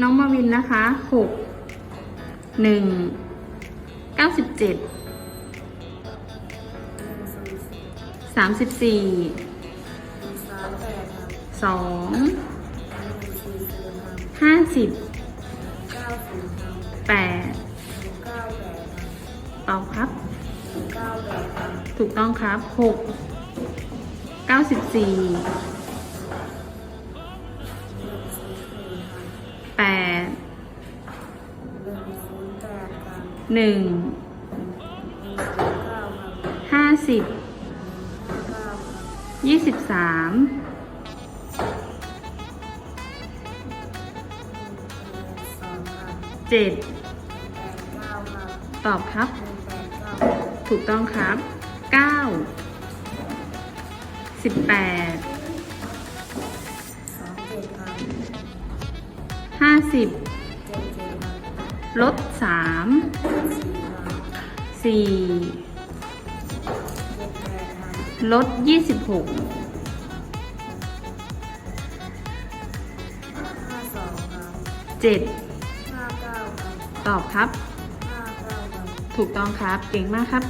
น้องมาวินนะคะหกหนึ่งเก้าสิบเจ็ดสามสิบสี่สองห้าสิบแปดเปดครับตอบครับหนึ่าครับ ถูกต้องครับหกเก้าสิบสี่ แปดหนึ่งห้าสิบยี่สิบสามเจ็ดตอบครับ ถูกต้องครับเก้าสิบแปด ห้าสิบเจ็ดเจ็ดครับลดสามสี่ครับสี่เจ็ดแปดครับลดยี่สิบหกห้าสองครับเจ็ดห้าเก้าครับตอบครับห้าเก้าครับ ถูกต้องครับ เก่งมากครับ